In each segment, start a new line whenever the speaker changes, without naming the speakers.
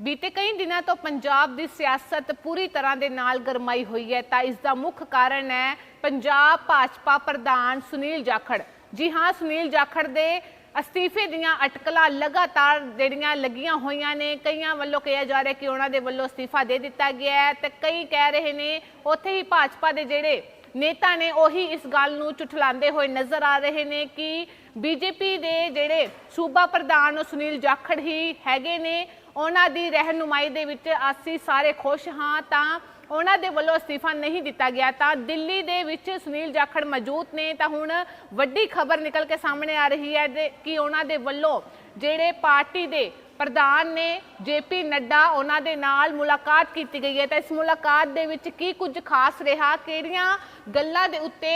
ਬੀਤੇ ਕਈ ਦਿਨਾਂ ਤੋਂ ਪੰਜਾਬ ਦੀ ਸਿਆਸਤ ਪੂਰੀ ਤਰ੍ਹਾਂ ਦੇ ਨਾਲ ਗਰਮਾਈ ਹੋਈ ਹੈ, ਤਾਂ ਇਸ ਦਾ ਮੁੱਖ ਕਾਰਨ ਹੈ ਪੰਜਾਬ ਭਾਜਪਾ ਪ੍ਰਧਾਨ ਸੁਨੀਲ ਜਾਖੜ। ਜੀ ਹਾਂ, ਸੁਨੀਲ ਜਾਖੜ ਦੇ ਅਸਤੀਫੇ ਦੀਆਂ ਅਟਕਲਾਂ ਲਗਾਤਾਰ ਜਿਹੜੀਆਂ ਲੱਗੀਆਂ ਹੋਈਆਂ ਨੇ, ਕਈਆਂ ਵੱਲੋਂ ਕਿਹਾ ਜਾ ਰਿਹਾ ਕਿ ਉਹਨਾਂ ਦੇ ਵੱਲੋਂ ਅਸਤੀਫਾ ਦੇ ਦਿੱਤਾ ਗਿਆ ਹੈ ਤੇ ਕਈ ਕਹਿ ਰਹੇ ਨੇ, ਉੱਥੇ ਹੀ ਭਾਜਪਾ ਦੇ ਜਿਹੜੇ ਨੇਤਾ ਨੇ ਉਹੀ ਇਸ ਗੱਲ ਨੂੰ ਝੁਠਲਾਉਂਦੇ ਹੋਏ ਨਜ਼ਰ ਆ ਰਹੇ ਨੇ ਕਿ ਬੀਜੇਪੀ ਦੇ ਜਿਹੜੇ ਸੂਬਾ ਪ੍ਰਧਾਨ ਸੁਨੀਲ ਜਾਖੜ ਹੀ ਹੈਗੇ ਨੇ, ਉਹਨਾਂ ਦੀ ਰਹਿਨੁਮਾਈ ਦੇ ਵਿੱਚ ਅਸੀਂ ਸਾਰੇ ਖੁਸ਼ ਹਾਂ। ਤਾਂ ਉਹਨਾਂ ਦੇ ਵੱਲੋਂ ਅਸਤੀਫਾ ਨਹੀਂ ਦਿੱਤਾ ਗਿਆ। ਤਾਂ ਦਿੱਲੀ ਦੇ ਵਿੱਚ ਸੁਨੀਲ ਜਾਖੜ ਮੌਜੂਦ ਨੇ। ਤਾਂ ਹੁਣ ਵੱਡੀ ਖਬਰ ਨਿਕਲ ਕੇ ਸਾਹਮਣੇ ਆ ਰਹੀ ਹੈ ਦੇ- ਕਿ ਉਹਨਾਂ ਦੇ ਵੱਲੋਂ ਜਿਹੜੇ ਪਾਰਟੀ ਦੇ ਪ੍ਰਧਾਨ ਨੇ ਜੇਪੀ ਨੱਡਾ ਉਹਨਾਂ ਦੇ ਨਾਲ ਮੁਲਾਕਾਤ ਕੀਤੀ ਗਈ ਹੈ। ਤਾਂ ਇਸ ਮੁਲਾਕਾਤ ਦੇ ਵਿੱਚ ਕੀ ਕੁਝ ਖਾਸ ਰਿਹਾ? ਕਿਹੜੀਆਂ ਗੱਲਾਂ ਦੇ ਉੱਤੇ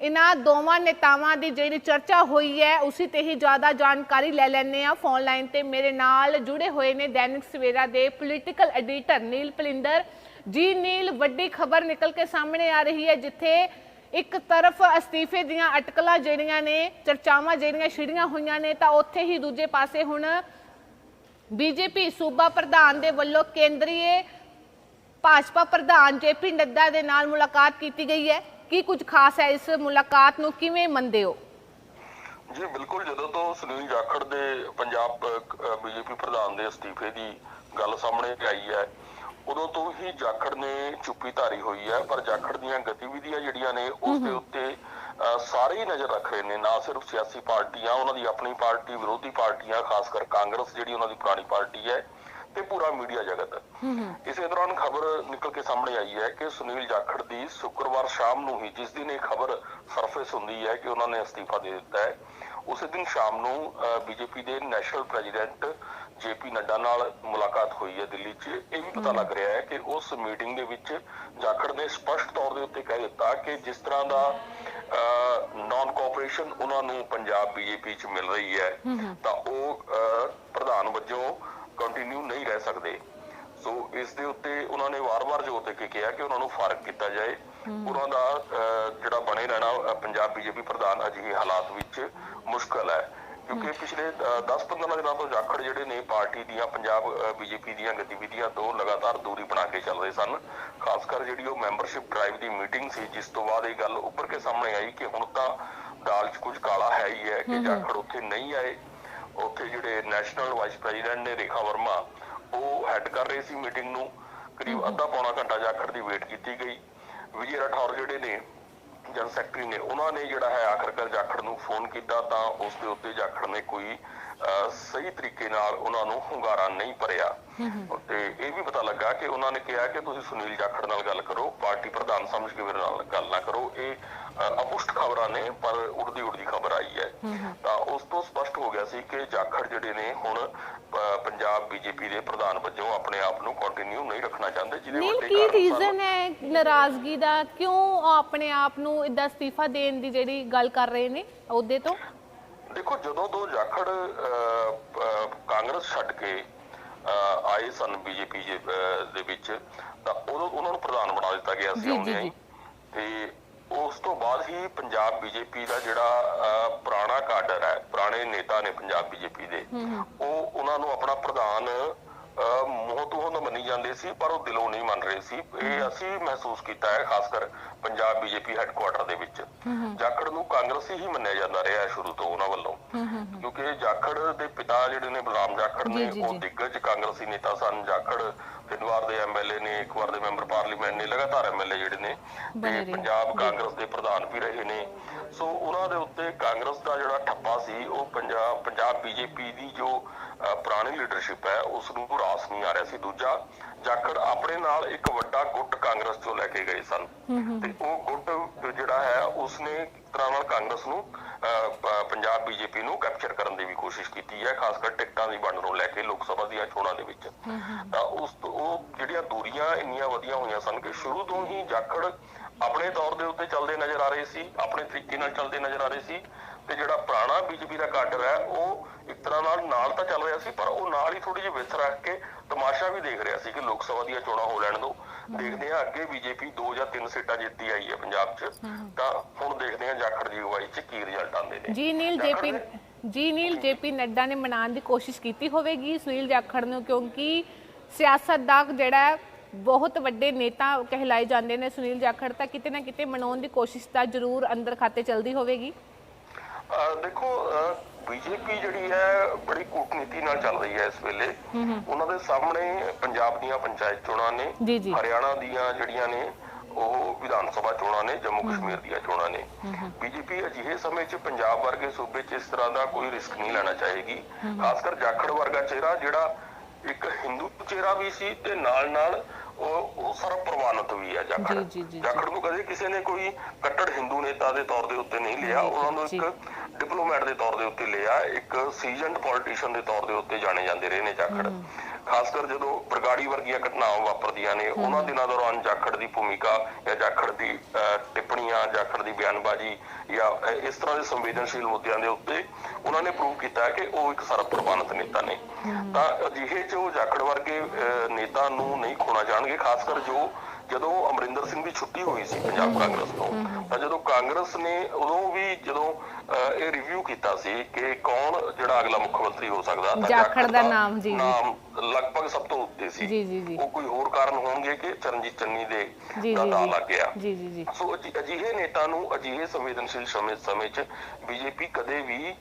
ਇਹਨਾਂ ਦੋਵਾਂ ਨੇਤਾਵਾਂ ਦੀ ਜਿਹੜੀ ਚਰਚਾ ਹੋਈ ਹੈ, ਉਸੇ ਤੇ ਹੀ ਜ਼ਿਆਦਾ ਜਾਣਕਾਰੀ ਲੈ ਲੈਣੇ ਆ ਫੋਨ ਲਾਈਨ ਤੇ ਮੇਰੇ ਨਾਲ ਜੁੜੇ ਹੋਏ ਨੇ ਦੈਨਿਕ ਸਵੇਰਾ ਦੇ ਪੋਲੀਟੀਕਲ ਐਡੀਟਰ ਨੀਲ ਪਲਿੰਦਰ ਜੀ। ਨੀਲ, ਵੱਡੀ ਖਬਰ ਨਿਕਲ ਕੇ ਸਾਹਮਣੇ ਆ ਰਹੀ ਹੈ, ਜਿੱਥੇ ਇੱਕ ਤਰਫ ਅਸਤੀਫੇ ਦੀਆਂ ਅਟਕਲਾਂ ਜਿਹੜੀਆਂ ਨੇ, ਚਰਚਾਵਾਂ ਜਿਹੜੀਆਂ ਛਿੜੀਆਂ ਹੋਈਆਂ ਨੇ, ਤਾਂ ਉੱਥੇ ਹੀ ਦੂਜੇ ਪਾਸੇ ਹੁਣ ਬੀਜੇਪੀ ਸੂਬਾ ਪ੍ਰਧਾਨ ਦੇ ਵੱਲੋਂ ਕੇਂਦਰੀ ਭਾਜਪਾ ਪ੍ਰਧਾਨ ਜੇਪੀ ਨੱਡਾ ਦੇ ਨਾਲ ਮੁਲਾਕਾਤ ਕੀਤੀ ਗਈ ਹੈ। ਕੀ ਕੁਝ ਖਾਸ ਹੈ ਇਸ ਮੁਲਾਕਾਤ ਨੂੰ? ਕਿਵੇਂ ਮੰਨਦੇ ਹੋ?
ਜੀ ਬਿਲਕੁਲ ਜਦੋਂ ਤੋਂ ਸੁਨੀਲ ਜਾਖੜ ਦੇ ਪੰਜਾਬ ਬੀਜੇਪੀ ਪ੍ਰਧਾਨ ਦੇ ਅਸਤੀਫੇ ਦੀ ਗੱਲ ਸਾਹਮਣੇ ਆਈ ਹੈ ਉਦੋਂ ਤੋਂ ਹੀ ਜਾਖੜ ਨੇ ਚੁੱਪੀ ਧਾਰੀ ਹੋਈ ਹੈ ਪਰ ਜਾਖੜ ਦੀਆਂ ਗਤੀਵਿਧੀਆਂ ਜਿਹੜੀਆਂ ਨੇ ਉਸ ਦੇ ਉੱਤੇ ਸਾਰੇ ਹੀ ਨਜ਼ਰ ਰੱਖ ਰਹੇ ਨੇ ਨਾ ਸਿਰਫ ਸਿਆਸੀ ਪਾਰਟੀਆਂ ਉਹਨਾਂ ਦੀ ਆਪਣੀ ਪਾਰਟੀ ਵਿਰੋਧੀ ਪਾਰਟੀਆਂ ਖਾਸ ਕਰ ਕਾਂਗਰਸ ਜਿਹੜੀ ਉਹਨਾਂ ਦੀ ਪੁਰਾਣੀ ਪਾਰਟੀ ਹੈ ਤੇ ਪੂਰਾ ਮੀਡੀਆ ਜਗਤ। ਇਸੇ ਦੌਰਾਨ ਖਬਰ ਨਿਕਲ ਕੇ ਸਾਹਮਣੇ ਆਈ ਹੈ ਕਿ ਸੁਨੀਲ ਜਾਖੜ ਦੀ ਸ਼ੁੱਕਰਵਾਰ ਸ਼ਾਮ ਨੂੰ ਹੀ ਜਿਸ ਦਿਨ ਇਹ ਖਬਰ ਸਰਫੇਸ ਹੁੰਦੀ ਹੈ ਕਿ ਉਹਨਾਂ ਨੇ ਅਸਤੀਫਾ ਦੇ ਦਿੱਤਾ ਹੈ ਉਸੇ ਦਿਨ ਸ਼ਾਮ ਨੂੰ ਬੀਜੇਪੀ ਦੇ ਨੈਸ਼ਨਲ ਪ੍ਰੈਜ਼ੀਡੈਂਟ ਜੇਪੀ ਨੱਡਾ ਨਾਲ ਮੁਲਾਕਾਤ ਹੋਈ ਹੈ ਦਿੱਲੀ 'ਚ। ਇਹ ਵੀ ਪਤਾ ਲੱਗ ਰਿਹਾ ਹੈ ਕਿ ਉਸ ਮੀਟਿੰਗ ਦੇ ਵਿੱਚ ਜਾਖੜ ਨੇ ਸਪਸ਼ਟ ਤੌਰ ਦੇ ਉੱਤੇ ਕਹਿ ਦਿੱਤਾ ਕਿ ਜਿਸ ਤਰ੍ਹਾਂ ਦਾ ਨਾਨ ਕੋਆਪਰੇਸ਼ਨ ਉਹਨਾਂ ਨੂੰ ਪੰਜਾਬ ਬੀਜੇਪੀ 'ਚ ਮਿਲ ਰਹੀ ਹੈ। ਤਾਂ ਉਹ ਅਹ, ਪ੍ਰਧਾਨ ਵਜੋਂ ਕੰਟੀਨਿਊ ਨਹੀਂ ਰਹਿ ਸਕਦੇ। ਸੋ ਇਸ ਦੇ ਉੱਤੇ ਉਹਨਾਂ ਨੇ ਵਾਰ-ਵਾਰ ਜ਼ੋਰ ਦੇ ਕੇ ਕਿਹਾ ਕਿ ਉਹਨਾਂ ਨੂੰ ਫਾਰਗ ਕੀਤਾ ਜਾਏ। ਉਹਨਾਂ ਦਾ ਅਹ, ਜਿਹੜਾ ਬਣੇ ਰਹਿਣਾ ਪੰਜਾਬ ਬੀਜੇਪੀ ਪ੍ਰਧਾਨ ਅਜਿਹੇ ਹਾਲਾਤ ਵਿੱਚ ਮੁਸ਼ਕਲ ਹੈ। ਕਿਉਂਕਿ ਪਿਛਲੇ 10-15 ਦਿਨਾਂ ਤੋਂ ਜਾਖੜ ਜਿਹੜੇ ਨੇ ਪਾਰਟੀ ਦੀਆਂ ਪੰਜਾਬ ਬੀਜੇਪੀ ਦੀਆਂ ਗਤੀਵਿਧੀਆਂ ਤੋਂ ਲਗਾਤਾਰ ਦੂਰੀ ਬਣਾ ਕੇ ਚੱਲ ਰਹੇ ਸਨ। ਖਾਸ ਕਰ ਜਿਹੜੀ ਉਹ ਮੈਂਬਰਸ਼ਿਪ ਡਰਾਈਵ ਦੀ ਮੀਟਿੰਗ ਸੀ ਜਿਸ ਤੋਂ ਬਾਅਦ ਇਹ ਗੱਲ ਉੱਪਰ ਕੇ ਸਾਹਮਣੇ ਆਈ ਕਿ ਹੁਣ ਤਾਂ ਦਾਲ 'ਚ ਕੁਝ ਕਾਲਾ ਹੈ ਹੀ ਹੈ ਕਿ ਜਾਖੜ ਉੱਥੇ ਨਹੀਂ ਆਏ। ਉੱਥੇ ਜਿਹੜੇ ਨੈਸ਼ਨਲ ਵਾਈਸ ਪ੍ਰੈਜ਼ੀਡੈਂਟ ਨੇ ਰੇਖਾ ਵਰਮਾ ਉਹ ਹੈਡ ਕਰ ਰਹੇ ਸੀ ਮੀਟਿੰਗ ਨੂੰ। ਕਰੀਬ ਅੱਧਾ ਪੌਣਾ ਘੰਟਾ ਜਾਖੜ ਦੀ ਵੇਟ ਕੀਤੀ ਗਈ। ਵਿਜੇ ਰਾਠੌਰ ਜਿਹੜੇ ਨੇ ਜਨ ਸੈਕਟਰੀ ਨੇ ਉਹਨਾਂ ਨੇ ਜਿਹੜਾ ਹੈ ਆਖਰਕਾਰ ਜਾਖੜ ਨੂੰ ਫੋਨ ਕੀਤਾ ਤਾਂ ਉਸ ਦੇ ਉੱਤੇ ਜਾਖੜ ਨੇ ਕੋਈ ਸਹੀ ਤਰੀਕੇ ਨਾਲ ਉਹਨਾਂ ਨੂੰ ਹੁੰਗਾਰਾ ਨਹੀਂ ਭਰਿਆ। ਤੇ ਇਹ ਵੀ ਪਤਾ ਲੱਗਾ ਕਿ ਉਹਨਾਂ ਨੇ ਕਿਹਾ ਕਿ ਤੁਸੀਂ ਸੁਨੀਲ ਜਾਖੜ ਨਾਲ ਗੱਲ ਕਰੋ ਪਾਰਟੀ ਪ੍ਰਧਾਨ ਸਮਝ ਕੇ ਮੇਰੇ ਨਾਲ ਗੱਲ ਨਾ ਕਰੋ। ਇਹ ਅਪੁਸ਼ਟ ਖਬਰਾਂ ਨੇ ਪਰ ਉੜਦੀ ਉੜਦੀ ਖਬਰ ਆਈ ਹੈ। ਤਾਂ ਉਸ ਤੋਂ ਸਪਸ਼ਟ ਹੋ ਗਿਆ ਸੀ ਕਿ ਜਾਖੜ ਜਿਹੜੇ ਨੇ ਹੁਣ ਪੰਜਾਬ ਬੀਜੇਪੀ ਦੇ ਪ੍ਰਧਾਨ ਵਜੋਂ ਆਪਣੇ ਆਪ ਨੂੰ ਕੰਟੀਨਿਊ ਨਹੀਂ ਰੱਖਣਾ ਚਾਹੁੰਦੇ ਜਿਹਦੇ ਵੱਡੇ
ਕੀ ਰੀਜ਼ਨ ਹੈ ਨਾਰਾਜ਼ਗੀ ਦਾ? ਕਿਉਂ ਆਪਣੇ ਆਪ ਨੂੰ ਇਦਾਂ ਅਸਤੀਫਾ ਦੇਣ ਦੀ ਜਿਹੜੀ ਗੱਲ ਕਰ ਰਹੇ ਨੇ ਅਹੁਦੇ ਤੋਂ?
ਦੇਖੋ ਜਦੋਂ ਤੋਂ ਜਾਖੜ ਕਾਂਗਰਸ ਛੱਡ ਕੇ ਆਏ ਸਨ ਬੀਜੇਪੀ ਦੇ ਵਿੱਚ ਤਾਂ ਉਦੋਂ ਉਹਨਾਂ ਨੂੰ ਪ੍ਰਧਾਨ ਬਣਾ ਦਿੱਤਾ ਗਿਆ ਸੀ। ਤੇ ਉਸ ਤੋਂ ਬਾਅਦ ਹੀ ਪੰਜਾਬ ਬੀਜੇਪੀ ਦਾ ਜਿਹੜਾ ਪੁਰਾਣਾ ਕਾਡਰ ਹੈ ਪੁਰਾਣੇ ਨੇਤਾ ਨੇ ਪੰਜਾਬ ਬੀਜੇਪੀ ਦੇ ਉਹ ਉਹਨਾਂ ਨੂੰ ਆਪਣਾ ਪ੍ਰਧਾਨ ਮੂੰਹ ਤੋਂ ਤਾਂ ਮੰਨੀ ਜਾਂਦੇ ਸੀ ਪਰ ਉਹ ਦਿਲੋਂ ਨਹੀਂ ਮੰਨ ਰਹੇ ਸੀ। ਇਹ ਅਸੀਂ ਮਹਿਸੂਸ ਕੀਤਾ ਹੈ ਖਾਸ ਕਰ ਪੰਜਾਬ ਬੀਜੇਪੀ ਹੈੱਡਕੁਆਟਰ ਦੇ ਵਿੱਚ। ਜਾਖੜ ਨੂੰ ਕਾਂਗਰਸੀ ਹੀ ਮੰਨਿਆ ਜਾਂਦਾ ਰਿਹਾ ਸ਼ੁਰੂ ਤੋਂ ਉਹਨਾਂ ਵੱਲੋਂ। ਕਿਉਂਕਿ ਜਾਖੜ ਦੇ ਪਿਤਾ ਜਿਹੜੇ ਨੇ ਬਲਰਾਮ ਜਾਖੜ ਨੇ ਉਹ। ਦਿੱਗਜ ਕਾਂਗਰਸੀ ਨੇਤਾ ਸਨ। ਜਾਖੜ ਤਿੰਨ ਵਾਰ ਦੇ ਐਮਐਲਏ ਨੇ ਇੱਕ ਵਾਰ ਦੇ ਮੈਂਬਰ ਪਾਰਲੀਮੈਂਟ ਨੇ ਲਗਾਤਾਰ ਐਮਐਲਏ ਜਿਹੜੇ ਨੇ ਤੇ। ਪੰਜਾਬ ਕਾਂਗਰਸ ਦੇ ਪ੍ਰਧਾਨ ਵੀ ਰਹੇ ਨੇ। ਸੋ ਉਹਨਾਂ ਦੇ ਉੱਤੇ ਕਾਂਗਰਸ ਦਾ ਜਿਹੜਾ ਠੱਪਾ ਸੀ ਉਹ ਪੰਜਾਬ ਪੰਜਾਬ ਬੀਜੇਪੀ ਦੀ ਜੋ ਪੁਰਾਣੀ ਲੀਡਰਸ਼ਿਪ ਹੈ ਉਸ ਨੂੰ ਰਾਸ ਨਹੀਂ ਆ ਰਿਹਾ ਸੀ ਦੂਜਾ ਜਾਖੜ ਆਪਣੇ ਨਾਲ ਇੱਕ ਵੱਡਾ ਗੁੱਟ ਕਾਂਗਰਸ ਤੋਂ ਲੈ ਕੇ ਗਏ ਸਨ। ਤੇ ਉਹ ਗੁੱਟ ਜਿਹੜਾ ਹੈ ਉਸਨੇ ਤਰ੍ਹਾਂ ਨਾਲ ਕਾਂਗਰਸ ਨੂੰ ਪੰਜਾਬ ਬੀਜੇਪੀ ਨੂੰ ਕੈਪਚਰ ਕਰਨ ਦੀ ਵੀ ਕੋਸ਼ਿਸ਼ ਕੀਤੀ ਹੈ ਖਾਸ ਕਰ ਟਿਕਟਾਂ ਦੀ ਵੰਡ ਨੂੰ ਲੈ ਕੇ ਲੋਕ ਸਭਾ ਦੀਆਂ ਚੋਣਾਂ ਦੇ ਵਿੱਚ। ਤਾਂ ਉਸ ਉਹ ਜਿਹੜੀਆਂ ਦੂਰੀਆਂ ਇੰਨੀਆਂ ਵਧੀਆਂ ਹੋਈਆਂ ਸਨ ਕਿ ਸ਼ੁਰੂ ਤੋਂ ਹੀ ਜਾਖੜ ਆਪਣੇ ਤੌਰ ਦੇ ਉੱਤੇ ਚੱਲਦੇ ਨਜ਼ਰ ਆ ਰਹੇ ਸੀ ਆਪਣੇ ਤਰੀਕੇ ਨਾਲ ਚੱਲਦੇ ਨਜ਼ਰ ਆ ਰਹੇ ਸੀ। ਤੇ ਜਿਹੜਾ ਪੁਰਾਣਾ ਬੀਜੇਪੀ ਦਾ ਕਾਡਰ ਹੈ ਉਹ ਇੱਕ ਤਰ੍ਹਾਂ ਨਾਲ ਨਾਲ ਤਾਂ ਚੱਲ ਰਿਹਾ ਸੀ ਪਰ ਉਹ ਨਾਲ ਹੀ ਥੋੜੀ ਜਿਹੀ ਵਿਥ ਰੱਖ ਕੇ ਤਮਾਸ਼ਾ ਵੀ ਦੇਖ ਰਿਹਾ ਸੀ ਕਿ ਲੋਕ ਸਭਾ ਦੀਆਂ ਚੋਣਾਂ ਹੋ ਲੈਣ ਦਿਓ ਦੇਖਦੇ ਹਾਂ ਅੱਗੇ ਬੀਜੇਪੀ 2 ਜਾਂ 3 ਸੀਟਾਂ ਜਿੱਤੀ ਆਈ ਹੈ ਪੰਜਾਬ 'ਚ। ਤਾਂ ਹੁਣ ਦੇਖਦੇ ਹਾਂ ਜਾਖੜ ਦੀ ਅਗਵਾਈ 'ਚ ਕੀ ਰਿਜ਼ਲਟ ਆਉਂਦੇ ਨੇ।
ਜੀ ਨੀਲ ਜੇਪੀ ਜੀ ਨੀਲ ਜੇਪੀ ਨੱਡਾ ਨੇ ਮਨਾਉਣ ਦੀ ਕੋਸ਼ਿਸ਼ ਕੀਤੀ ਹੋਵੇਗੀ ਸੁਨੀਲ ਜਾਖੜ ਨੂੰ ਕਿਉਂਕਿ ਸਿਆਸਤ ਦਾ ਜਿਹੜਾ ਬਹੁਤ ਵੱਡੇ ਨੇਤਾ ਕਹਿਲਾਏ ਜਾਂਦੇ ਨੇ ਸੁਨੀਲ ਜਾਖੜ ਤਾਂ ਕਿਤੇ ਨਾ ਕਿਤੇ ਮਨਾਉਣ ਦੀ ਕੋਸ਼ਿਸ਼ ਤਾਂ ਜ਼ਰੂਰ ਅੰਦਰ ਖਾਤੇ ਚੱਲਦੀ ਹੋਵੇਗੀ।
ਦੇਖੋ ਬੀਜੇਪੀ ਜਿਹੜੀ ਹੈ ਬੜੀ ਕੂਟਨੀਤੀ ਨਾਲ ਚੱਲ ਰਹੀ ਹੈ ਇਸ ਵੇਲੇ। ਉਹਨਾਂ ਦੇ ਸਾਹਮਣੇ ਪੰਜਾਬ ਦੀਆਂ ਪੰਚਾਇਤ ਚੋਣਾਂ ਨੇ। ਹਰਿਆਣਾ ਦੀਆਂ ਜਿਹੜੀਆਂ ਨੇ ਉਹ ਵਿਧਾਨ ਸਭਾ ਚੋਣਾਂ ਨੇ ਜੰਮੂ ਕਸ਼ਮੀਰ ਦੀਆਂ ਚੋਣਾਂ ਨੇ। ਬੀਜੇਪੀ ਅਜਿਹੇ ਸਮੇਂ 'ਚ ਪੰਜਾਬ ਵਰਗੇ ਸੂਬੇ 'ਚ ਇਸ ਤਰ੍ਹਾਂ ਦਾ ਕੋਈ ਰਿਸਕ ਨਹੀਂ ਲੈਣਾ ਚਾਹੇਗੀ। ਖਾਸ ਕਰ ਜਾਖੜ ਵਰਗਾ ਚਿਹਰਾ ਜਿਹੜਾ ਇੱਕ ਹਿੰਦੂ ਚਿਹਰਾ ਵੀ ਸੀ ਤੇ ਨਾਲ ਨਾਲ ਉਹ ਉਹ ਸਰਵ ਪ੍ਰਵਾਨਿਤ ਵੀ ਹੈ ਜਾਖੜ
ਜੀ, ਜੀ, ਜੀ, ਜੀ।
ਜਾਖੜ ਨੂੰ ਕਦੇ ਕਿਸੇ ਨੇ ਕੋਈ ਕੱਟੜ ਹਿੰਦੂ ਨੇਤਾ ਦੇ ਤੌਰ ਦੇ ਉੱਤੇ ਨਹੀਂ ਲਿਆ ਉਹਨਾਂ ਨੂੰ
ਜੀ।
ਇੱਕ ਡਿਪਲੋਮੈਟ ਦੇ ਤੌਰ ਦੇ ਉੱਤੇ ਲਿਆ ਇੱਕ ਸੀਜ਼ਨਡ ਪੋਲੀਟੀਸ਼ੀਅਨ ਦੇ ਤੌਰ ਦੇ ਉੱਤੇ ਜਾਣੇ ਜਾਂਦੇ ਰਹੇ ਨੇ ਜਾਖੜ ਖਾਸ ਕਰ ਜਦੋਂ ਬਰਗਾੜੀ ਵਰਗੀਆਂ ਘਟਨਾਵਾਂ ਵਾਪਰਦੀਆਂ ਨੇ ਉਹਨਾਂ ਦਿਨਾਂ ਦੌਰਾਨ ਜਾਖੜ ਦੀ ਭੂਮਿਕਾ ਜਾਂ ਜਾਖੜ ਦੀ ਟਿੱਪਣੀਆਂ ਜਾਖੜ ਦੀ ਬਿਆਨਬਾਜ਼ੀ ਜਾਂ ਇਸ ਤਰ੍ਹਾਂ ਦੇ ਸੰਵੇਦਨਸ਼ੀਲ ਮੁੱਦਿਆਂ ਦੇ ਉੱਤੇ ਉਹਨਾਂ ਨੇ ਪ੍ਰੂਵ ਕੀਤਾ ਕਿ ਉਹ ਇੱਕ ਸਰਬ ਪ੍ਰਵਾਨਿਤ ਨੇਤਾ ਨੇ। ਤਾਂ ਅਜਿਹੇ ਚ ਉਹ ਜਾਖੜ ਵਰਗੇ ਨੇਤਾ ਨੂੰ ਨਹੀਂ ਖੋਣਾ ਚਾਹਣਗੇ ਖਾਸ ਕਰ ਜੋ ਜਦੋਂ ਅਮਰਿੰਦਰ ਸਿੰਘ ਦੀ ਛੁੱਟੀ ਹੋਈ ਸੀ ਪੰਜਾਬ ਕਾਂਗਰਸ ਤੋਂ ਤਾਂ ਜਦੋਂ ਕਾਂਗਰਸ ਨੇ ਉਦੋਂ ਵੀ ਜਦੋਂ ਇਹ ਰਿਵਿਊ ਕੀਤਾ ਸੀ ਕਿ ਕੌਣ ਜਿਹੜਾ ਅਗਲਾ ਮੁੱਖ ਮੰਤਰੀ ਹੋ ਸਕਦਾ ਤਾਂ
ਜਾਖੜ ਦਾ ਨਾਮ, ਜੀ।
ਨਾਮ ਲਗਭਗ ਸਭ ਤੋਂ ਉੱਤੇ ਸੀ।
ਜੀ, ਜੀ, ਜੀ।
ਉਹ ਕੋਈ ਹੋਰ ਕਾਰਨ ਹੋਣਗੇ ਕਿ ਚਰਨਜੀਤ ਚੰਨੀ ਦੇ ਦਾ ਨਾਂ ਲੱਗ ਗਿਆ।
ਜੀ ਜੀ ਜੀ।
ਸੋ ਅਜਿ- ਅਜਿਹੇ ਨੇਤਾ ਨੂੰ ਅਜਿਹੇ ਸੰਵੇਦਨਸ਼ੀਲ ਸਮੇਂ ਸਮੇਂ 'ਚ ਬੀਜੇਪੀ ਕਦੇ ਵੀ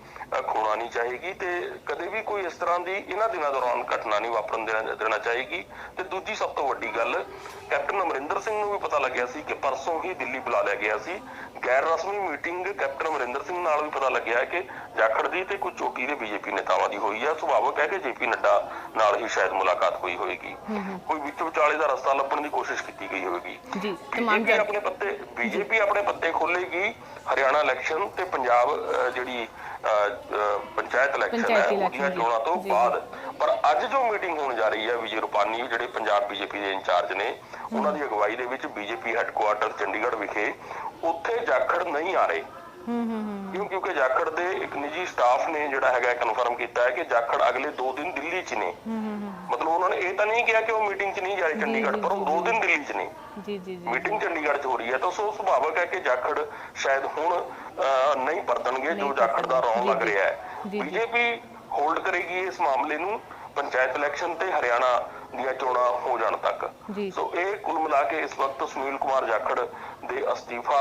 ਖੋਣਾ ਨਹੀਂ ਚਾਹੇਗੀ ਤੇ ਕਦੇ ਵੀ ਕੋਈ ਇਸ ਤਰ੍ਹਾਂ ਦੀ ਇਹਨਾਂ ਦਿਨਾਂ ਦੌਰਾਨ ਘਟਨਾ ਨਹੀਂ ਵਾਪਰਨ ਦੇਣਾ ਦੇਣਾ ਚਾਹੇਗੀ। ਤੇ ਦੂਜੀ ਸਭ ਤੋਂ ਵੱਡੀ ਗੱਲ ਕੈਪਟਨ ਅਮਰਿੰਦਰ ਸਿੰਘ ਨੂੰ ਵੀ ਪਤਾ ਲੱਗਿਆ ਸੀ ਕਿ ਪਰਸੋਂ ਹੀ ਦਿੱਲੀ ਬੁਲਾ ਲਿਆ ਗਿਆ ਸੀ। ਗੈਰ ਰਸਮੀ ਮੀਟਿੰਗ ਕੈਪਟਨ ਅਮਰਿੰਦਰ ਸਿੰਘ ਨਾਲ ਵੀ ਪਤਾ ਲੱਗਿਆ ਕਿ ਜਾਖੜ ਦੀ ਤੇ ਕੁਝ ਚੋਟੀ ਦੇ ਬੀਜੇਪੀ ਨੇਤਾਵਾਂ ਦੀ ਹੋਈ ਹੈ। ਸੁਭਾਵਕ ਹੈ ਕਿ ਜੇਪੀ ਨੱਡਾ ਨਾਲ ਹੀ ਸ਼ਾਇਦ ਮੁਲਾਕਾਤ ਹੋਈ ਹੋਏਗੀ ਕੋਈ ਵਿੱਚ ਵਿਚਾਲੇ ਦਾ ਰਸਤਾ ਲੱਭਣ ਦੀ ਕੋਸ਼ਿਸ਼ ਕੀਤੀ ਗਈ ਹੋਵੇਗੀ।
ਜੀ ਤਮਾਮ
ਆਪਣੇ ਪੱਤੇ ਬੀਜੇਪੀ ਆਪਣੇ ਪੱਤੇ ਖੋਲੇਗੀ ਹਰਿਆਣਾ ਇਲੈਕਸ਼ਨ ਤੇ ਪੰਜਾਬ ਜਿਹੜੀ ਪੰਚਾਇਤ ਇਲੈਕਸ਼ਨ ਹੈ ਉਹਦੀਆਂ ਚੋਣਾਂ ਤੋਂ। ਬਾਅਦ ਪਰ ਅੱਜ ਜੋ ਮੀਟਿੰਗ ਹੋਣ ਜਾ ਰਹੀ ਹੈ ਵਿਜੇ ਰੂਪਾਨੀ ਜਿਹੜੇ ਪੰਜਾਬ ਬੀਜੇਪੀ ਦੇ ਇੰਚਾਰਜ ਨੇ ਉਹਨਾਂ ਦੀ ਅਗਵਾਈ ਦੇ ਵਿੱਚ ਬੀਜੇਪੀ ਹੈੱਡਕੁਆਰਟਰ ਚੰਡੀਗੜ੍ਹ ਵਿਖੇ ਉੱਥੇ ਜਾਖੜ ਨਹੀਂ ਆ ਰਹੇ।
ਹੂੰ ਹੂੰ
ਕਿਉਂ ਕਿਉਂਕਿ ਜਾਖੜ ਦੇ ਇੱਕ ਨਿੱਜੀ ਸਟਾਫ ਨੇ ਜਿਹੜਾ ਹੈਗਾ ਕਨਫਰਮ ਕੀਤਾ ਹੈ ਕਿ ਜਾਖੜ ਅਗਲੇ 2 ਦਿਨ ਦਿੱਲੀ 'ਚ ਨੇ। ਮਤਲਬ ਉਹਨਾਂ ਨੇ ਇਹ ਤਾਂ ਨਹੀਂ ਕਿਹਾ ਕਿ ਉਹ ਮੀਟਿੰਗ 'ਚ ਨਹੀਂ ਜਾ ਰਹੇ ਚੰਡੀਗੜ੍ਹ ਪਰ ਉਹ 2 ਦਿਨ ਦਿੱਲੀ 'ਚ ਨੇ।
ਜੀ ਜੀ ਜੀ।
ਮੀਟਿੰਗ ਚੰਡੀਗੜ੍ਹ 'ਚ ਹੋ ਰਹੀ ਹੈ ਤਾਂ ਸੋ ਸੁਭਾਵਕ ਹੈ ਕਿ ਜਾਖੜ ਸ਼ਾਇਦ ਹੁਣ ਅਹ, ਨਹੀਂ ਪਰਤਣਗੇ ਜੋ ਜਾਖੜ ਦਾ ਰੌਂ
ਜੀ,
ਲੱਗ। ਰਿਹਾ ਹੈ। ਬੀਜੇਪੀ ਹੋਲਡ ਕਰੇਗੀ ਇਸ ਮਾਮਲੇ ਨੂੰ ਪੰਚਾਇਤ ਇਲੈਕਸ਼ਨ ਤੇ ਹਰਿਆਣਾ ਦੀਆਂ ਚੋਣਾਂ ਹੋ ਜਾਣ ਤੱਕ। ਸੋ ਇਹ ਕੁੱਲ ਮਿਲਾ ਕੇ ਇਸ ਵਕਤ ਸੁਨੀਲ ਕੁਮਾਰ ਜਾਖੜ ਦੇ ਅਸਤੀਫਾ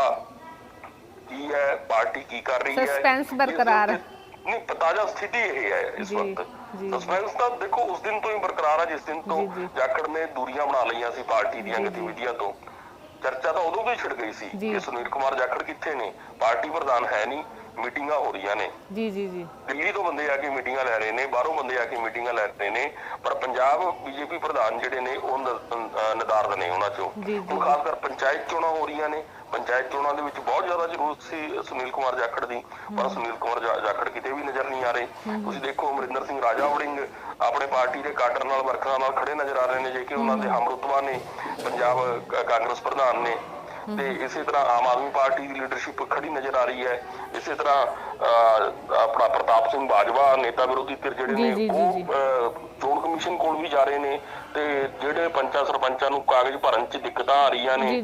ਕੀ ਹੈ ਪਾਰਟੀ ਕੀ ਕਰ ਰਹੀ ਹੈ ਇਸ
ਬਰਕਰਾਰ ਹੈ।
ਨਹੀਂ ਤਾਜ਼ਾ ਸਥਿਤੀ ਇਹ ਹੈ ਇਸ ਵਕਤ। ਸਸਪੈਂਸ ਤਾਂ ਦੇਖੋ ਉਸ ਦਿਨ ਤੋਂ ਹੀ ਬਰਕਰਾਰ ਹੈ ਜਿਸ ਦਿਨ ਤੋਂ। ਜਾਖੜ ਨੇ ਦੂਰੀਆਂ ਬਣਾ ਲਈਆਂ ਸੀ ਪਾਰਟੀ ਦੀਆਂ। ਗਤੀਵਿਧੀਆਂ ਤੋਂ ਚਰਚਾ ਤਾਂ ਉਦੋਂ ਵੀ ਛਿੜ ਗਈ ਸੀ। ਕਿ ਸੁਨੀਲ ਕੁਮਾਰ ਜਾਖੜ ਕਿੱਥੇ ਨੇ ਪਾਰਟੀ ਪ੍ਰਧਾਨ ਹੈ ਨਹੀਂ ਮੀਟਿੰਗਾਂ ਹੋ ਰਹੀਆਂ ਨੇ।
ਜੀ ਜੀ ਜੀ।
ਦਿੱਲੀ ਤੋਂ ਬੰਦੇ ਆ ਕੇ ਮੀਟਿੰਗਾਂ ਲੈ ਰਹੇ ਨੇ ਬਾਹਰੋਂ ਬੰਦੇ ਆ ਕੇ ਮੀਟਿੰਗਾਂ ਲੈ ਰਹੇ ਨੇ ਪਰ ਪੰਜਾਬ ਬੀਜੇਪੀ ਪ੍ਰਧਾਨ ਜਿਹੜੇ ਨੇ ਉਹ ਨਦਾਰਦ ਨੇ ਉਹਨਾਂ ਚੋਂ। ਹੁਣ ਖਾਸ ਕਰ ਪੰਚਾਇਤ ਚੋਣਾਂ ਹੋ ਰਹੀਆਂ ਨੇ। ਪੰਚਾਇਤ ਚੋਣਾਂ ਦੇ ਵਿੱਚ ਬਹੁਤ ਜ਼ਿਆਦਾ ਜ਼ਰੂਰਤ ਸੀ ਸੁਨੀਲ ਕੁਮਾਰ ਜਾਖੜ ਦੀ ਪਰ ਸੁਨੀਲ ਕੁਮਾਰ ਜਾਖੜ ਕਿਤੇ ਵੀ ਨਜ਼ਰ ਨਹੀਂ ਆ ਰਹੇ। ਤੁਸੀਂ ਦੇਖੋ ਅਮਰਿੰਦਰ ਸਿੰਘ ਰਾਜਾ ਵੜਿੰਗ ਆਪਣੇ ਪਾਰਟੀ ਦੇ ਕਾਡਰ ਨਾਲ ਵਰਕਰਾਂ ਨਾਲ ਖੜੇ ਨਜ਼ਰ ਆ ਰਹੇ ਨੇ ਜੇ ਕਿ ਉਹਨਾਂ ਦੇ ਹਮਰੁਤਬਾ ਨੇ ਪੰਜਾਬ ਕਾਂਗਰਸ ਪ੍ਰਧਾਨ ਨੇ। ਤੇ ਇਸੇ ਤਰ੍ਹਾਂ ਆਮ ਆਦਮੀ ਪਾਰਟੀ ਦੀ ਲੀਡਰਸ਼ਿਪ ਖੜੀ ਨਜ਼ਰ ਆ ਰਹੀ ਹੈ। ਇਸੇ ਤਰ੍ਹਾਂ ਆਪਣਾ ਪ੍ਰਤਾਪ ਸਿੰਘ ਬਾਜਵਾ ਨੇਤਾ ਵਿਰੋਧੀ ਧਿਰ ਜਿਹੜੇ ਨੇ ਉਹ ਚੋਣ ਕਮਿਸ਼ਨ ਕੋਲ ਵੀ ਜਾ ਰਹੇ ਨੇ ਤੇ ਜਿਹੜੇ ਪੰਚਾਂ ਸਰਪੰਚਾਂ ਨੂੰ ਕਾਗਜ਼ ਭਰਨ 'ਚ ਦਿੱਕਤਾਂ ਆ ਰਹੀਆਂ ਨੇ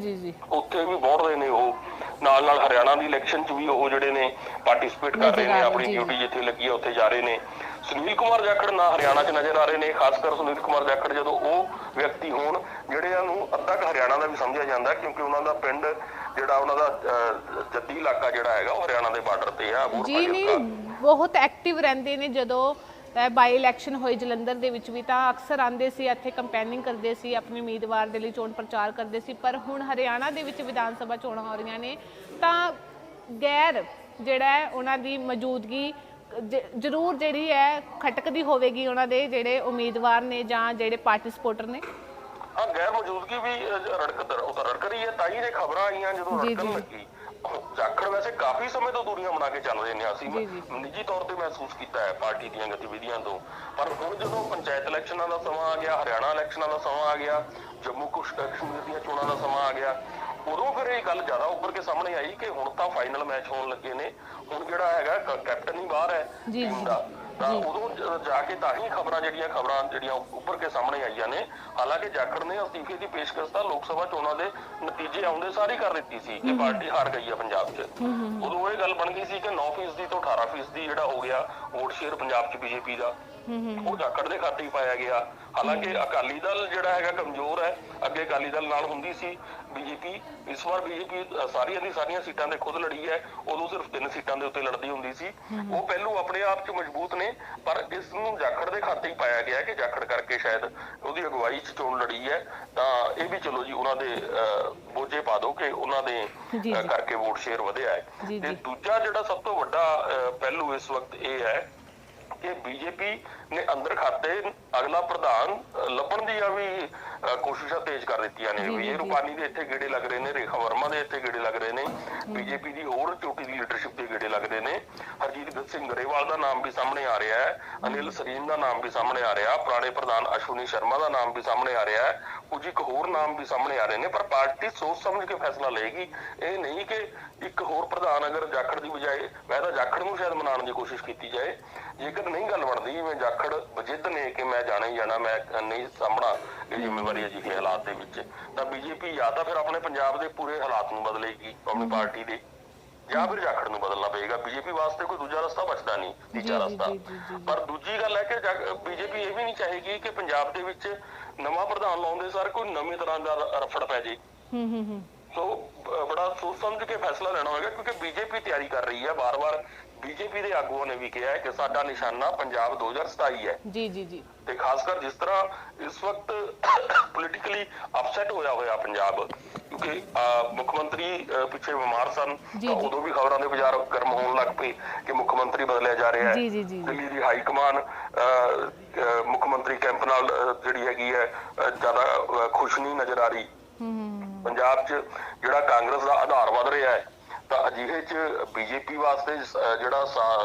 ਉੱਥੇ ਵੀ ਬਹੁਤ ਰਹੇ ਨੇ ਉਹ। ਨਾਲ ਨਾਲ ਹਰਿਆਣਾ ਦੀ ਇਲੈਕਸ਼ਨ 'ਚ ਵੀ ਉਹ ਜਿਹੜੇ ਨੇ ਪਾਰਟਿਸਿਪੇਟ ਕਰ ਰਹੇ ਨੇ ਆਪਣੀ। ਡਿਊਟੀ ਜਿੱਥੇ ਲੱਗੀ ਹੈ ਉੱਥੇ ਜਾ ਰਹੇ ਨੇ। ਸੁਨੀਲ ਕੁਮਾਰ ਜਾਖੜ ਨਾ ਹਰਿਆਣਾ 'ਚ ਨਜ਼ਰ ਆ ਰਹੇ ਨੇ ਖਾਸ ਕਰ ਸੁਨੀਲ ਕੁਮਾਰ ਜਾਖੜ ਜਦੋਂ ਉਹ ਵਿਅਕਤੀ ਹੋਣ ਜਿਹੜਿਆਂ ਨੂੰ ਅੱਧਾ ਕੁ ਹਰਿਆਣਾ ਦਾ ਵੀ ਸਮਝਿਆ ਜਾਂਦਾ ਕਿਉਂਕਿ ਉਹਨਾਂ ਦਾ ਪਿੰਡ ਜਿਹੜਾ ਉਹਨਾਂ ਦਾ ਜੱਦੀ ਇਲਾਕਾ ਜਿਹੜਾ ਹੈਗਾ ਉਹ ਹਰਿਆਣਾ ਦੇ ਬਾਰਡਰ ਤੇ ਆ
ਜੀ। ਨਹੀਂ ਬਹੁਤ ਐਕਟਿਵ ਰਹਿੰਦੇ ਨੇ ਜਦੋਂ ਬਾਈ ਇਲੈਕਸ਼ਨ ਹੋਈ ਜਲੰਧਰ ਦੇ ਵਿੱਚ ਵੀ ਤਾਂ ਅਕਸਰ ਆਉਂਦੇ ਸੀ ਇੱਥੇ ਕੰਪੇਨਿੰਗ ਕਰਦੇ ਸੀ ਆਪਣੇ ਉਮੀਦਵਾਰ ਦੇ ਲਈ ਚੋਣ ਪ੍ਰਚਾਰ ਕਰਦੇ ਸੀ ਪਰ ਹੁਣ ਹਰਿਆਣਾ ਦੇ ਵਿੱਚ ਵਿਧਾਨ ਸਭਾ ਚੋਣਾਂ ਹੋ ਰਹੀਆਂ ਨੇ ਤਾਂ ਗੈਰ ਜਿਹੜਾ ਹੈ ਉਹਨਾਂ ਦੀ ਮੌਜੂਦਗੀ ਜ਼ਰੂਰ ਜਿਹੜੀ ਹੈ ਖਟਕਦੀ ਹੋਵੇਗੀ ਉਹਨਾਂ ਦੇ ਜਿਹੜੇ ਉਮੀਦਵਾਰ ਨੇ ਜਾਂ ਜਿਹੜੇ ਪਾਰਟੀ ਸਪੋਰਟਰ ਨੇ
ਹਾਂ ਗੈਰ ਮੌਜੂਦਗੀ ਵੀ ਰੜਕ ਉਹ ਰੜਕ ਰਹੀ ਹੈ ਤਾਂ ਹੀ ਜੇ ਖਬਰਾਂ ਆਈਆਂ ਜਦੋਂ ਰੜਕਣ। ਲੱਗੀ ਜਾਖੜ ਵੈਸੇ ਕਾਫੀ ਸਮੇਂ ਤੋਂ ਦੂਰੀਆਂ ਬਣਾ ਕੇ ਚੱਲ ਰਹੇ ਨੇ ਅਸੀਂ। ਨਿੱਜੀ ਤੌਰ ਤੇ ਮਹਿਸੂਸ ਕੀਤਾ ਹੈ ਪਾਰਟੀ ਦੀਆਂ ਗਤੀਵਿਧੀਆਂ ਤੋਂ ਪਰ ਹੁਣ ਜਦੋਂ ਪੰਚਾਇਤ ਇਲੈਕਸ਼ਨਾਂ ਦਾ ਸਮਾਂ ਆ ਗਿਆ ਹਰਿਆਣਾ ਇਲੈਕਸ਼ਨਾਂ ਦਾ ਸਮਾਂ ਆ ਗਿਆ ਜੰਮੂ ਕੁਸ਼- ਕਸ਼ਮੀਰ ਦੀਆਂ ਚੋਣਾਂ ਦਾ ਸਮਾਂ ਆ ਗਿਆ ਉਦੋਂ ਫਿਰ ਇਹ ਗੱਲ ਜ਼ਿਆਦਾ ਉੱਪਰ ਕੇ ਸਾਹਮਣੇ ਆਈ ਕਿ ਹੁਣ ਤਾਂ ਫਾਈਨਲ ਮੈਚ ਹੋਣ ਲੱਗੇ ਨੇ ਹੁਣ ਜਿਹੜਾ ਹੈਗਾ ਕ- ਕੈਪਟਨ ਹੀ ਬਾਹਰ ਹੈ
ਜੀ,
ਟੀਮ
ਜੀ।
ਦਾ ਤਾਂ ਉਦੋਂ ਜ- ਜਾ ਕੇ ਤਾਂ ਹੀ ਖਬਰਾਂ ਜਿਹੜੀਆਂ ਖਬਰਾਂ ਜਿਹੜੀਆਂ ਉੱਪਰ ਕੇ ਸਾਹਮਣੇ ਆਈਆਂ ਨੇ। ਹਾਲਾਂਕਿ ਜਾਖੜ ਨੇ ਅਸਤੀਫੇ ਦੀ ਪੇਸ਼ਕਸ਼ ਤਾਂ ਲੋਕ ਸਭਾ ਚੋਣਾਂ ਦੇ ਨਤੀਜੇ ਆਉਂਦੇ ਸਾਰੀ ਕਰ ਦਿੱਤੀ ਸੀ ਕਿ ਪਾਰਟੀ ਹਾਰ ਗਈ ਹੈ ਪੰਜਾਬ 'ਚ। ਉਦੋਂ ਇਹ ਗੱਲ ਬਣ ਗਈ ਸੀ ਕਿ 9% ਦੀ ਤੋਂ 18% ਦੀ ਜਿਹੜਾ ਹੋ ਗਿਆ ਵੋਟ ਸ਼ੇਅਰ ਪੰਜਾਬ 'ਚ ਬੀਜੇਪੀ ਦਾ ਉਹ ਜਾਖੜ ਦੇ ਖਾਤੇ ਹੀ ਪਾਇਆ ਗਿਆ। ਹਾਲਾਂਕਿ ਅਕਾਲੀ ਦਲ ਜਿਹੜਾ ਹੈਗਾ ਕਮਜ਼ੋਰ ਹੈ ਅੱਗੇ ਅਕਾਲੀ ਦਲ ਨਾਲ ਹੁੰਦੀ ਸੀ ਬੀਜੇਪੀ। ਇਸ ਵਾਰ ਬੀਜੇਪੀ ਸਾਰੀਆਂ ਦੀ ਸਾਰੀਆਂ ਸੀਟਾਂ ਤੇ ਖੁਦ ਲੜੀ ਹੈ ਉਦੋਂ ਸਿਰਫ ਤਿੰਨ ਸੀਟਾਂ ਦੇ ਉੱਤੇ ਲੜਦੀ ਹੁੰਦੀ ਸੀ। ਉਹ ਪਹਿਲੂ ਆਪਣੇ ਆਪ 'ਚ ਮਜ਼ਬੂਤ ਨੇ ਪਰ ਇਸ ਨੂੰ ਜਾਖੜ ਦੇ ਖਾਤੇ ਹੀ ਪਾਇਆ ਗਿਆ ਕਿ ਜਾਖੜ ਕਰਕੇ ਸ਼ਾਇਦ ਉਹਦੀ ਅਗਵਾਈ 'ਚ ਚੋਣ ਲੜੀ ਹੈ ਤਾਂ ਇਹ ਵੀ ਚਲੋ ਜੀ ਉਹਨਾਂ ਦੇ ਬੋਝੇ ਪਾ ਦਿਓ ਕਿ ਉਹਨਾਂ ਦੇ ਕਰਕੇ ਵੋਟ ਸ਼ੇਅਰ ਵਧਿਆ ਹੈ। ਤੇ। ਦੂਜਾ ਜਿਹੜਾ ਸਭ ਤੋਂ ਵੱਡਾ ਪਹਿਲੂ ਇਸ ਵਕਤ ਇਹ ਹੈ ਕਿ ਬੀਜੇਪੀ ਨੇ ਅੰਦਰ ਖਾਤੇ ਅਗਲਾ ਪ੍ਰਧਾਨ ਲੱਭਣ ਦੀਆਂ ਵੀ ਅਹ, ਕੋਸ਼ਿਸ਼ਾਂ ਤੇਜ਼ ਕਰ ਦਿੱਤੀਆਂ ਨੇ ਵਿਜੇ
ਜੀ।
ਰੂਪਾਨੀ ਦੇ ਇੱਥੇ ਗੇੜੇ ਲੱਗ ਰਹੇ ਨੇ ਰੇਖਾ ਵਰਮਾ ਦੇ ਇੱਥੇ ਗੇੜੇ ਲੱਗ ਰਹੇ ਨੇ ਬੀਜੇਪੀ ਦੀ ਹੋਰ ਚੋਟੀ ਦੀ ਲੀਡਰਸ਼ਿਪ ਦੇ ਗੇੜੇ ਲੱਗਦੇ ਨੇ। ਹਰਜੀਤ ਸਿੰਘ ਗਰੇਵਾਲ ਦਾ ਨਾਮ ਵੀ ਸਾਹਮਣੇ ਆ ਰਿਹਾ ਹੈ ਅਨਿਲ ਸਰੀਨ ਦਾ ਨਾਮ ਵੀ ਸਾਹਮਣੇ ਆ ਰਿਹਾ ਪੁਰਾਣੇ ਪ੍ਰਧਾਨ ਅਸ਼ਵਨੀ ਸ਼ਰਮਾ ਦਾ ਨਾਮ ਵੀ ਸਾਹਮਣੇ ਆ ਰਿਹਾ ਹੈ ਕੁਝ ਇੱਕ ਹੋਰ ਨਾਮ ਵੀ ਸਾਹਮਣੇ ਆ ਰਹੇ ਨੇ ਪਰ ਪਾਰਟੀ ਸੋਚ ਸਮਝ ਕੇ ਫੈਸਲਾ ਲਏਗੀ। ਇਹ ਨਹੀਂ ਕਿ ਇੱਕ ਹੋਰ ਪ੍ਰਧਾਨ ਅਗਰ ਜਾਖੜ ਦੀ ਬਜਾਏ ਮੈਂ ਤਾਂ ਜਾਖੜ ਨੂੰ ਸ਼ਾਇਦ ਮਨਾਉਣ ਦੀ ਕੋਸ਼ਿਸ਼ ਕੀਤੀ ਜਾਏ ਜੇਕਰ ਨਹੀਂ ਗੱਲ ਬਣਦੀ ਜਿਵੇਂ ਜਾਖੜ ਵਜਿੱਦ ਨੇ ਕਿ ਮੈਂ ਜਾਣਾ ਹੀ ਜਾਣਾ ਮੈਂ ਨਹੀਂ ਸਾਹਮਣਾ ਇਹ ਜ਼ਿੰਮੇਵਾਰੀ ਅਜਿਹੇ ਹਾਲਾਤ ਦੇ ਵਿੱਚ। ਤਾਂ ਬੀਜੇਪੀ ਜਾਂ ਤਾਂ ਫਿਰ ਆਪਣੇ ਪੰਜਾਬ ਦੇ ਪੂਰੇ ਹਾਲਾਤ ਨੂੰ ਬਦਲੇਗੀ ਆਪਣੀ ਪਾਰਟੀ ਦੇ। ਜਾਂ ਫਿਰ ਜਾਖੜ ਨੂੰ ਬਦਲਣਾ ਪਏਗਾ। ਬੀਜੇਪੀ ਵਾਸਤੇ ਕੋਈ ਦੂਜਾ ਰਸਤਾ ਬਚਦਾ ਨਹੀਂ ਤੀਜਾ ਰਸਤਾ। ਪਰ ਦੂਜੀ ਗੱਲ ਹੈ ਕਿ ਬੀਜੇਪੀ ਇਹ ਵੀ ਨਹੀਂ ਚਾਹੇਗੀ ਕਿ ਪੰਜਾਬ ਦੇ ਵਿੱਚ ਨਵਾਂ ਪ੍ਰਧਾਨ ਲਾਉਂਦੇ ਸਾਰ ਕੋਈ ਨਵੀਂ ਤਰ੍ਹਾਂ ਦਾ ਰਫੜ ਪੈ ਜੇ।
ਹੂੰ ਹੂੰ ਹੂੰ।
ਸੋ ਬੜਾ ਸੋਚ ਸਮਝ ਕੇ ਫੈਸਲਾ ਲੈਣਾ ਹੋਵੇਗਾ ਕਿਉਂਕਿ ਬੀਜੇਪੀ ਤਿਆਰੀ ਕਰ ਰਹੀ ਹੈ। ਵਾਰ-ਵਾਰ ਬੀਜੇਪੀ ਦੇ ਆਗੂਆਂ ਨੇ ਵੀ ਕਿਹਾ ਹੈ ਕਿ ਸਾਡਾ ਨਿਸ਼ਾਨਾ ਪੰਜਾਬ 2027 ਹੈ।
ਜੀ ਜੀ ਜੀ।
ਤੇ ਖਾਸ ਕਰ ਜਿਸ ਤਰ੍ਹਾਂ ਇਸ ਵਕਤ ਪੋਲੀਟੀਕਲੀ ਅਪਸੈਟ ਹੋਇਆ ਹੋਇਆ ਪੰਜਾਬ ਕਿਉਂਕਿ ਮੁੱਖ ਮੰਤਰੀ ਪਿੱਛੇ ਬਿਮਾਰ ਸਨ। ਉਦੋਂ ਵੀ ਖਬਰਾਂ ਦੇ ਬਾਜ਼ਾਰ ਗਰਮ ਹੋਣ ਲੱਗ ਪਏ ਕਿ ਮੁੱਖ ਮੰਤਰੀ ਬਦਲਿਆ ਜਾ ਰਿਹਾ ਹੈ।
ਜੀ, ਜੀ, ਜੀ, ਜੀ।
ਦਿੱਲੀ ਦੀ ਹਾਈ ਕਮਾਨ ਅਹ, ਮੁੱਖ ਮੰਤਰੀ ਕੈਂਪ ਨਾਲ ਜਿਹੜੀ ਹੈਗੀ ਹੈ ਜ਼ਿਆਦਾ ਖੁਸ਼ ਨਹੀਂ ਨਜ਼ਰ ਆ ਰਹੀ। ਪੰਜਾਬ 'ਚ ਜਿਹੜਾ ਕਾਂਗਰਸ ਦਾ ਆਧਾਰ ਵਧ ਰਿਹਾ ਹੈ ਤਾਂ ਅਜਿਹੇ 'ਚ ਬੀਜੇਪੀ ਵਾਸਤੇ ਜਿਹੜਾ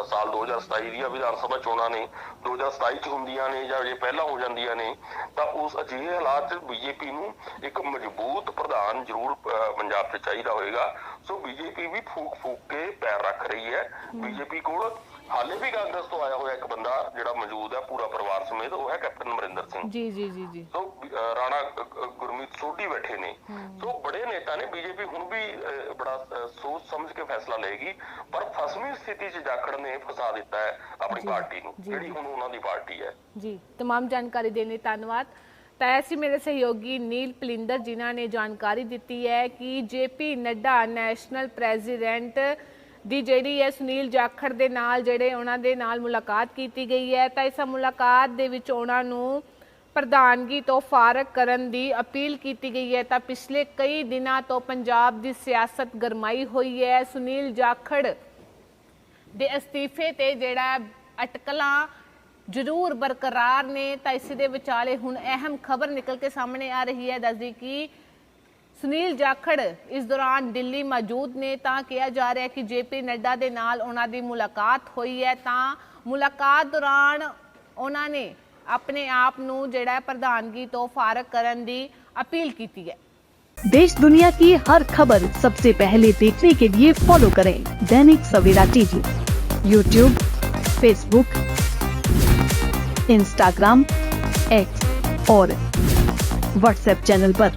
ਸਾਲ 2027 ਦੀਆਂ ਵਿਧਾਨ ਸਭਾ ਚੋਣਾਂ ਨੇ 2027 'ਚ ਹੁੰਦੀਆਂ ਨੇ ਜਾਂ ਜੇ ਪਹਿਲਾਂ ਹੋ ਜਾਂਦੀਆਂ ਨੇ ਤਾਂ ਉਸ ਅਜਿਹੇ ਹਾਲਾਤ 'ਚ ਬੀਜੇਪੀ ਨੂੰ ਇੱਕ ਮਜ਼ਬੂਤ ਪ੍ਰਧਾਨ ਜ਼ਰੂਰ ਪੰਜਾਬ 'ਚ ਚਾਹੀਦਾ ਹੋਏਗਾ। ਸੋ ਬੀਜੇਪੀ ਵੀ ਫੂਕ ਫੂਕ ਕੇ ਪੈਰ ਰੱਖ ਰਹੀ ਹੈ। ਬੀਜੇਪੀ ਕੋਲ ਹਾਲੇ ਵੀ ਕਾਂਗਰਸ ਤੋਂ ਆਇਆ ਹੋਇਆ ਇੱਕ ਬੰਦਾ ਜਿਹੜਾ ਮੌਜੂਦ ਹੈ ਪੂਰਾ ਪਰਿਵਾਰ ਸਮੇਤ ਉਹ ਹੈ ਕੈਪਟਨ ਅਮਰਿੰਦਰ ਸਿੰਘ
ਜੀ ਜੀ ਜੀ ਜੀ
ਸੋ ਅਹ, ਰਾਣਾ ਅ- ਅ- ਗੁਰਮੀਤ ਸੋਢੀ ਬੈਠੇ ਨੇ ਸੋ ਬੜੇ ਨੇਤਾ ਨੇ ਬੀਜੇਪੀ ਹੁਣ ਵੀ ਅਹ, ਬੜਾ ਅਹ, ਸੋਚ ਸਮਝ ਕੇ ਫੈਸਲਾ ਲਏਗੀ ਪਰ ਫਸਵੀਂ ਸਥਿਤੀ 'ਚ ਜਾਖੜ ਨੇ ਫਸਾ ਦਿੱਤਾ ਹੈ ਆਪਣੀ
ਜੀ,
ਪਾਰਟੀ ਨੂੰ
ਜੀ,
ਜਿਹੜੀ
ਜੀ।
ਹੁਣ ਉਹਨਾਂ ਦੀ ਪਾਰਟੀ ਹੈ
ਜੀ तमाम ਜਾਣਕਾਰੀ ਦੇਣ ਲਈ ਧੰਨਵਾਦ ਤਾਂ ਇਹ ਸੀ ਮੇਰੇ ਸਹਿਯੋਗੀ ਨੀਲ ਪਲਿੰਦਰ ਜਿਨ੍ਹਾਂ ਨੇ ਜਾਣਕਾਰੀ ਦਿੱਤੀ ਹੈ ਕਿ ਜੇਪੀ ਨੱਡਾ ਨੈਸ਼ਨਲ ਪ੍ਰੈਜ਼ੀਡੈਂਟ ਦੀ ਜਿਹੜੀ ਹੈ ਸੁਨੀਲ ਜਾਖੜ ਦੇ ਨਾਲ ਜਿਹੜੇ ਉਹਨਾਂ ਦੇ ਨਾਲ ਮੁਲਾਕਾਤ ਕੀਤੀ ਗਈ ਹੈ, ਤਾਂ ਇਸ ਮੁਲਾਕਾਤ ਦੇ ਵਿੱਚ ਉਹਨਾਂ ਨੂੰ ਪ੍ਰਧਾਨਗੀ ਤੋਂ ਫਾਰਗ ਕਰਨ ਦੀ ਅਪੀਲ ਕੀਤੀ ਗਈ ਹੈ। ਤਾਂ ਪਿਛਲੇ ਕਈ ਦਿਨਾਂ ਤੋਂ ਪੰਜਾਬ ਦੀ ਸਿਆਸਤ ਗਰਮਾਈ ਹੋਈ ਹੈ। ਸੁਨੀਲ ਜਾਖੜ ਦੇ ਅਸਤੀਫੇ ਤੇ ਜਿਹੜਾ ਅਟਕਲਾਂ ਜ਼ਰੂਰ ਬਰਕਰਾਰ ਨੇ, ਤਾਂ ਇਸੇ ਦੇ ਵਿਚਾਲੇ ਹੁਣ ਅਹਿਮ ਖਬਰ ਨਿਕਲ ਕੇ ਸਾਹਮਣੇ ਆ ਰਹੀ ਹੈ। ਦੱਸਦੀ ਕਿ ਸੁਨੀਲ ਜਾਖੜ ਇਸ ਦੌਰਾਨ ਦਿੱਲੀ ਮੌਜੂਦ ਨੇ ਤਾਂ ਕਿਹਾ ਜਾ ਰਿਹਾ ਹੈ ਕਿ ਜੇਪੀ ਨੱਡਾ ਦੇ ਨਾਲ ਉਹਨਾਂ ਦੀ ਮੁਲਾਕਾਤ ਹੋਈ ਹੈ ਤਾਂ ਮੁਲਾਕਾਤ ਦੌਰਾਨ ਉਹਨਾਂ ਨੇ ਆਪਣੇ ਆਪ ਨੂੰ ਜਿਹੜਾ ਹੈ ਪ੍ਰਧਾਨਗੀ ਤੋਂ ਫਾਰਗ ਕਰਨ ਦੀ ਅਪੀਲ ਕੀਤੀ ਹੈ
देश दुनिया की हर खबर सबसे पहले देखने के लिए फॉलो करें Dainik Savera TV YouTube Facebook Instagram X और व्हाट्सएप चैनल पर।